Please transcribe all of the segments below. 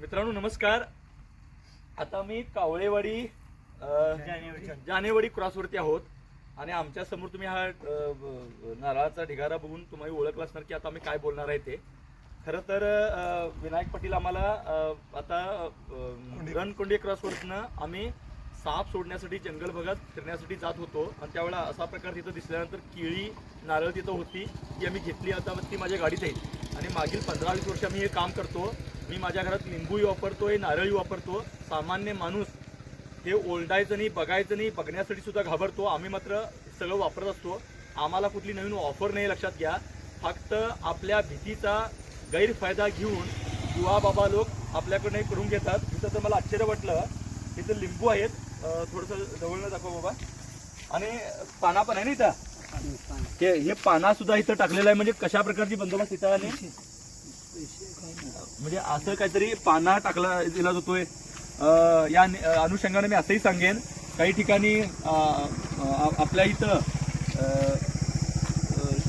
मित्रांनो नमस्कार. आता मी कावळेवाडी जानेवाडी क्रॉसवरती आहोत. आणि आमच्यासमोर तुम्ही हा नारळाचा ढिगारा बघून तुम्ही ओळखला असणार की आता आम्ही काय बोलणार आहे ते. खरं तर विनायक पाटील आम्हाला आता रणकोंडी क्रॉसवरनं आम्ही साप सोडण्यासाठी जंगल भागात फिरण्यासाठी जात होतो. आणि त्यावेळेला असा प्रकार तिथं दिसल्यानंतर केळी नारळ तिथं होती ती आम्ही घेतली. आता ती माझ्या गाडीत येईल आणि मागील पंधरा वीस वर्ष आम्ही हे काम करतो. मी माझ्या घरात लिंबूही वापरतोय नारळही वापरतो. सामान्य माणूस हे ओलडायचं नाही बघायचं नाही बघण्यासाठी सुद्धा घाबरतो. आम्ही मात्र सगळं वापरत असतो. आम्हाला कुठली नवीन ऑफर नाही लक्षात घ्या. फक्त आपल्या भीतीचा गैरफायदा घेऊन युवा बाबा लोक आपल्याकडनं करून घेतात. तिथं तर मला आश्चर्य वाटलं. तिथं लिंबू आहेत. थोडंसं जवळनं दाखव बाबा. आणि पाना पण आहे ना इथं? हे हे पाना सुद्धा इथं टाकलेलं आहे. म्हणजे कशा प्रकारची बंदोबस्त इथं आणि म्हणजे असं काहीतरी पाना टाकला दिला जातोय या अनुषंगाने मी असंही सांगेन. काही ठिकाणी आपल्या इथं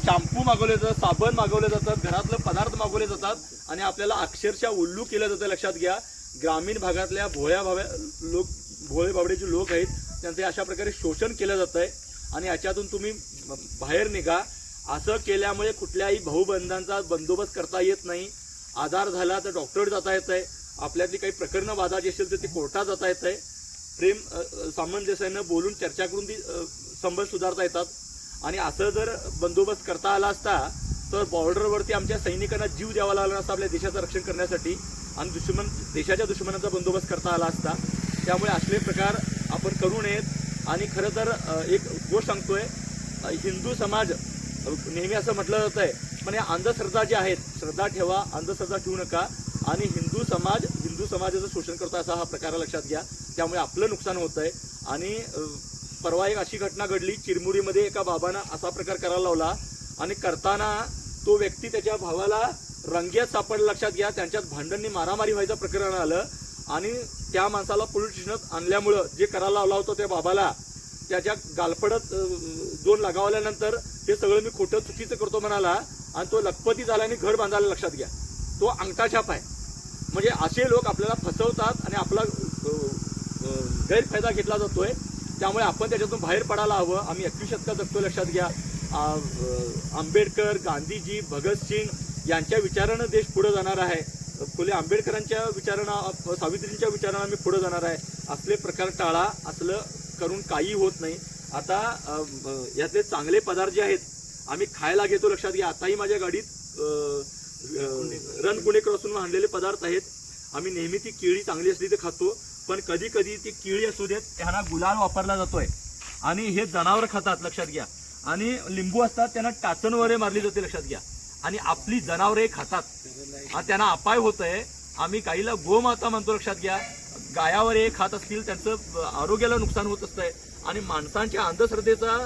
शॅम्पू मागवले जातात साबण मागवले जातात घरातलं पदार्थ मागवले जातात आणि आपल्याला अक्षरशः उल्लू केलं जातं. लक्षात घ्या ग्रामीण भागातल्या भोळ्या भाव्या लोक भोळे बाबडेचे लोक आहेत त्यांचे अशा प्रकारे शोषण केलं जात आहे आणि याच्यातून तुम्ही बाहेर निघा. असं केल्यामुळे कुठल्याही भाऊबंधांचा बंदोबस्त करता येत नाही. आधार झाला तर डॉक्टर जाता येत आहे आपल्यातली काही प्रकरणं वादाची असेल तर ती कोर्टात जाता येत आहे प्रेम सामंजस्यानं बोलून चर्चा करून ती संबंध सुधारता येतात. आणि असं जर बंदोबस्त करता आला असता तर बॉर्डरवरती आमच्या सैनिकांना जीव द्यावा लागला असता आपल्या देशाचं रक्षण करण्यासाठी आणि दुश्मन देशाच्या दुश्मनाचा बंदोबस्त करता आला असता. त्यामुळे असले प्रकार आपण करू नयेत. आणि खरं तर एक गोष्ट सांगतोय हिंदू समाज नेहमी असं म्हटलं जात आहे पण या अंधश्रद्धा ज्या आहेत श्रद्धा ठेवा अंधश्रद्धा ठेवू नका. आणि हिंदू समाज हिंदू समाजाचं शोषण करतो असा हा प्रकार लक्षात घ्या. त्यामुळे आपलं नुकसान होत आहे आणि परवा एक अशी घटना घडली चिरमुरीमध्ये एका बाबानं असा प्रकार करायला लावला. आणि करताना तो व्यक्ती त्याच्या भावाला रंग्यात सापडला लक्षात घ्या. त्यांच्यात भांडणनी मारामारी व्हायचं प्रकरण आलं. आणि त्या माणसाला पोलीस स्टेशनात आणल्यामुळं जे करायला लावला होता त्या बाबाला त्याच्या गालपडत दोन लगावल्यानंतर हे सगळं मी खोटं चुकीचं करतो म्हणाला आणि तो लखपती झाल्याने घर बांधायला लक्षात घ्या. तो अंगठा छाप आहे. म्हणजे असे लोक आपल्याला फसवतात आणि आपला गैरफायदा घेतला जातोय. त्यामुळे आपण त्याच्यातून बाहेर पडायला हवं. आम्ही एकवीस शतकात जगतो लक्षात घ्या. आंबेडकर गांधीजी भगतसिंग यांच्या विचारानं देश पुढे जाणार आहे. फुले आंबेडकरांच्या विचारानं सावित्रींच्या विचारानं आम्ही पुढे जाणार आहे. असले प्रकार टाळा असलं करून काही होत नाही. आता यातले चांगले पदार्थ जे आहेत आम्ही खायला घेतो लक्षात घ्या. आताही माझ्या गाडीत अ, अ, रणकुणे क्रॉसून आणलेले पदार्थ आहेत. आम्ही नेहमी ती केळी चांगली असली तर खातो. पण कधी कधी ती केळी असू देत त्यांना गुलाल वापरला जातोय. आणि हे जनावर खातात लक्षात घ्या. आणि लिंबू असतात त्यांना टाचण वगैरे मारली जाते लक्षात घ्या. आणि आपली जनावरे खातात हा त्यांना अपाय होत आहे आम्ही गाईला गोमाता म्हणतो लक्षात घ्या. गायावर हे खात असतील त्यांचं आरोग्याला नुकसान होत असतंय. आणि माणसांच्या अंधश्रद्धेचा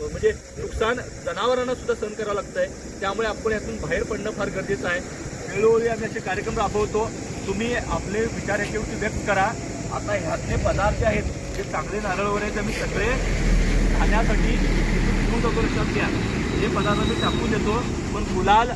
म्हणजे नुकसान जनावरांना सुद्धा सहन करावं लागतंय. त्यामुळे आपण यातून बाहेर पडणं फार गरजेचं आहे. वेळोवेळी आम्ही असे कार्यक्रम राबवतो. तुम्ही आपले विचार याच्यावरती व्यक्त करा. आता ह्यातले पदार्थ आहेत जे चांगले नारळ वगैरे आहेत, आम्ही सगळे खाण्यासाठी घेऊन जातो लक्षात घ्या. हे पदार्थ मी टाकून देतो पण गुलाल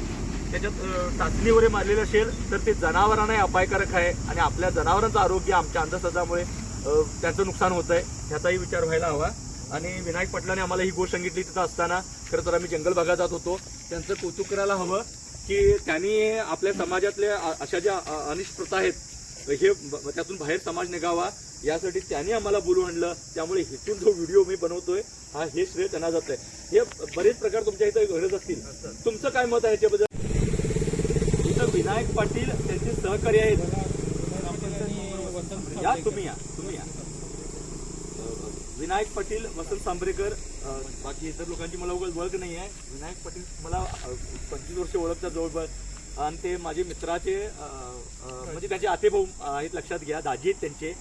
त्याच्यात चाचणीवर टाचणी वगैरे मारलेलं असेल तर ते जनावरांनाही अपायकारक आहे आणि आपल्या जनावरांचं आरोग्य आमच्या अंधश्रद्धामुळे त्याचं त्यांचं नुकसान होत आहे ह्याचाही विचार व्हायला हवा. आणि विनायक पाटलाने आम्हाला ही गोष्ट सांगितली तिथं असताना खरं तर आम्ही जंगल भागात जात होतो. त्यांचं कौतुक करायला हवं की त्यांनी आपल्या समाजातल्या अशा ज्या अनिष्ट प्रथा आहेत हे त्यातून बाहेर समाज निघावा यासाठी त्यांनी आम्हाला बोलू आणलं. त्यामुळे इथून जो व्हिडिओ मी बनवतोय हा हे श्रेय त्यांना जात आहे हे बरेच प्रकार तुमच्या इथं घडत असतील. तुमचं काय मत आहे याच्याबद्दल? इथं विनायक पाटील त्यांचे सहकारी आहेत. या तुम्ही या तुम्ही या. विनायक पाटील वसंत सांबरेकर बाकी इतर लोकांची मला उगाच ओळख नाही आहे विनायक पाटील मला पंचवीस वर्ष ओळखतात जवळपास. आणि ते माझे मित्राचे म्हणजे त्याचे आतेभाऊ आहेत लक्षात घ्या दाजी आहेत त्यांचे.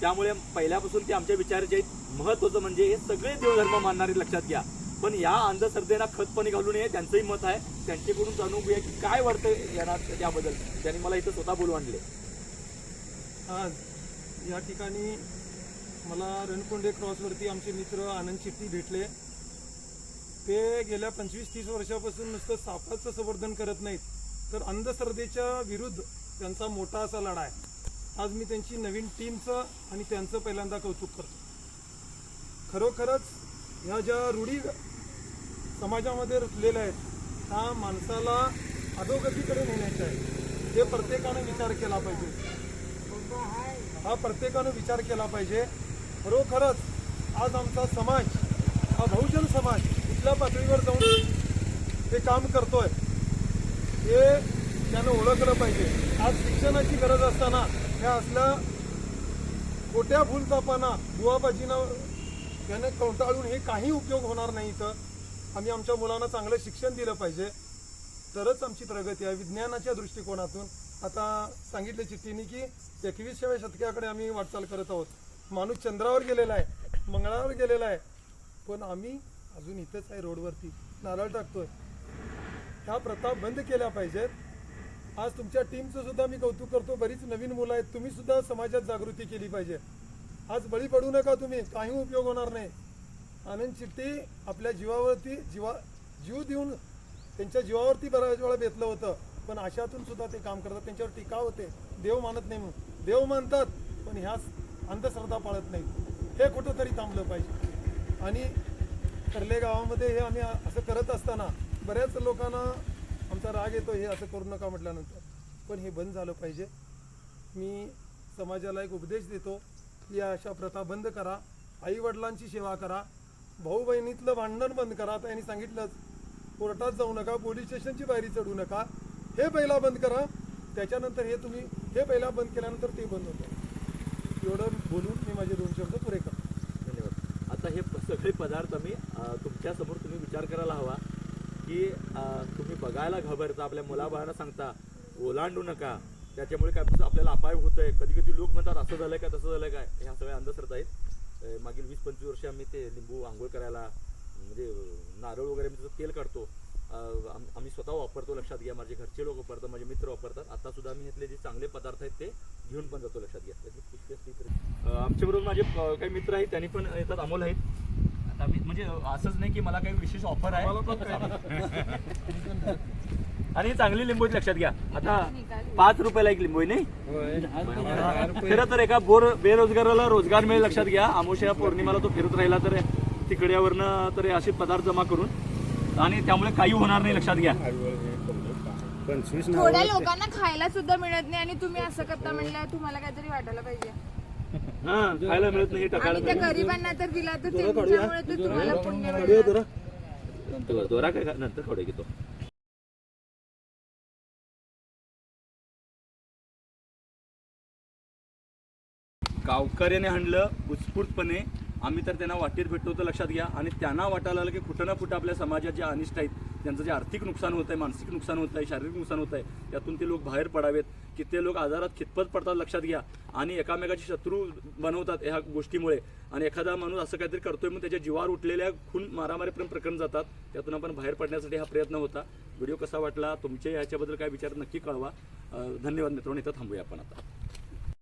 त्यामुळे पहिल्यापासून ते आमच्या विचाराचे आहेत. महत्वाचं म्हणजे हे सगळे देवधर्म मानणारे लक्षात घ्या. पण या अंधश्रद्धेला खतपणे घालू नये त्यांचंही मत आहे. त्यांच्याकडून जाणून घेऊया की काय वाटतं यांना त्याबद्दल. त्यांनी मला इथं स्वतः बोलू आणले आज या ठिकाणी मला रणकोंडे क्रॉसवरती आमचे मित्र आनंद शेट्टी भेटले. ते गेल्या पंचवीस तीस वर्षापासून नुसतं सापाचं संवर्धन करत नाहीत. तर अंधश्रद्धेच्या विरुद्ध त्यांचा मोठा असा लढा आहे आज मी त्यांची नवीन टीमचं आणि त्यांचं पहिल्यांदा कौतुक करतो. खरोखरच ह्या ज्या रूढी समाजामध्ये रुजलेल्या आहेत त्या माणसाला अधोगतीकडे नेण्याच्या आहे हे प्रत्येकानं विचार केला पाहिजे. हा प्रत्येकानं विचार केला पाहिजे. खरोखरच आज आमचा समाज हा बहुजन समाज कुठल्या पातळीवर जाऊन ते काम करतोय. हे त्यानं ओळखलं पाहिजे. आज शिक्षणाची गरज असताना ह्या असल्या खोट्या फुलतापांना बुवाबाजीनं त्याने कंटाळून हे काही उपयोग होणार नाही इथं. आम्ही आमच्या मुलांना चांगलं शिक्षण दिलं पाहिजे. तरच आमची प्रगती आहे. विज्ञानाच्या दृष्टिकोनातून आता सांगितले चिठ्ठीने की एकविसाव्या शतकाकडे आम्ही वाटचाल करत आहोत. माणूस चंद्रावर गेलेला आहे मंगळावर गेलेला आहे. पण आम्ही अजून इथंच आहे रोडवरती. नारळ टाकतोय. ह्या प्रथा बंद केल्या पाहिजेत आज तुमच्या टीमचं सुद्धा मी कौतुक करतो. बरीच नवीन मुलं आहेत. तुम्ही सुद्धा समाजात जागृती केली पाहिजे. आज बळी पडू नका तुम्ही. काही उपयोग होणार नाही. आनंद चिट्टी आपल्या जीवावरती जीवा जीव देऊन त्यांच्या जीवावरती बऱ्याच वेळा बेतलं होतं. पण अशातून सुद्धा ते काम करतात. त्यांच्यावर टीका होते. देव मानत नाही म्हणून. देव मानतात पण ह्या अंधश्रद्धा पाळत नाही हे कुठंतरी थांबलं पाहिजे. आणि कर्ले गावामध्ये हे आम्ही असं करत असताना बऱ्याच लोकांना आमचा राग येतो हे असं करू नका म्हटल्यानंतर. पण हे बंद झालं पाहिजे. मी समाजाला एक उपदेश देतो की या अशा प्रथा बंद करा आईवडिलांची सेवा करा भाऊ बहिणीतलं भांडण बंद करा. आता यांनी सांगितलंच कोर्टात जाऊ नका पोलीस स्टेशनची पायरी चढू नका. हे पहिला बंद करा. त्याच्यानंतर हे तुम्ही हे पहिला बंद केल्यानंतर ते बंद होतं. एवढं बोलून मी माझे दोन शब्द पुरे करतो. धन्यवाद. आता हे सगळे पदार्थ मी तुमच्यासमोर तुम्ही विचार करायला हवा. की तुम्ही बघायला घाबरता आपल्या मुलाबाळांना सांगता ओलांडू नका. त्याच्यामुळे काय होतं, आपल्याला अपाय होतोय. कधी कधी लोक म्हणतात असं झालं का तसं झालं काय ह्या सगळ्या अंधश्रद्धा आहेत. मागील वीस पंचवीस वर्ष आम्ही ते लिंबू आंघोळ करायला म्हणजे नारळ वगैरे मी त्याचं तेल काढतो. आम्ही स्वतः वापरतो लक्षात घ्या. माझे घरचे लोक वापरतात माझे मित्र वापरतात. आता सुद्धा मी इथले जे चांगले पदार्थ आहेत ते घेऊन पण जातो लक्षात घ्या. आमच्याबरोबर माझे काही मित्र आहेत त्यांनी पण येतात अमोल आहेत. म्हणजे असंच नाही की मला काही विशेष ऑफर आहे. आणि चांगली लिंबू लक्षात घ्या. आता पाच रुपयाला एक लिंबू आहे नाही? खरं तर एका बोर बेरोजगाराला रोजगार मिळेल लक्षात घ्या. आमोशा पौर्णिमाला तो फिरत राहिला तर तिकड्यावरनं तर असे पदार्थ जमा करून. आणि त्यामुळे काही होणार नाही लक्षात घ्या. थोड्या लोकांना खायला सुद्धा मिळत नाही आणि तुम्ही असं करता म्हणलं तुम्हाला काहीतरी वाटायला पाहिजे. हा खायला मिळत नाही टाकायला आणि त्या गरिबांना तर दिला तर तुम्हाला पुण्य मिळणार. मिळत दोरा काय नंतर थोडे घेतो. गावकऱ्याने हाणलं उत्स्फूर्तपणे. आम्ही तर त्यांना वाटेत भेटतो तर लक्षात घ्या. आणि त्यांना वाटायला लागलं की कुठं ना कुठं आपल्या समाजात जे अनिष्ट आहेत त्यांचं जे आर्थिक नुकसान होत आहे मानसिक नुकसान होत आहे शारीरिक नुकसान होत आहे त्यातून ते लोक बाहेर पडावेत. की ते लोक आजारात खितपत पडतात लक्षात घ्या. आणि एकामेकाचे शत्रू बनवतात ह्या गोष्टीमुळे. आणि एखादा माणूस असं काहीतरी करतोय मग त्याच्या जीवावर उठलेल्या खून मारामारीपर्यंत प्रकरण जातात. त्यातून आपण बाहेर पडण्यासाठी हा प्रयत्न होता. व्हिडिओ कसा वाटला तुमचे याच्याबद्दल काय विचार नक्की कळवा. धन्यवाद मित्रांनो इथं थांबूया आपण आता.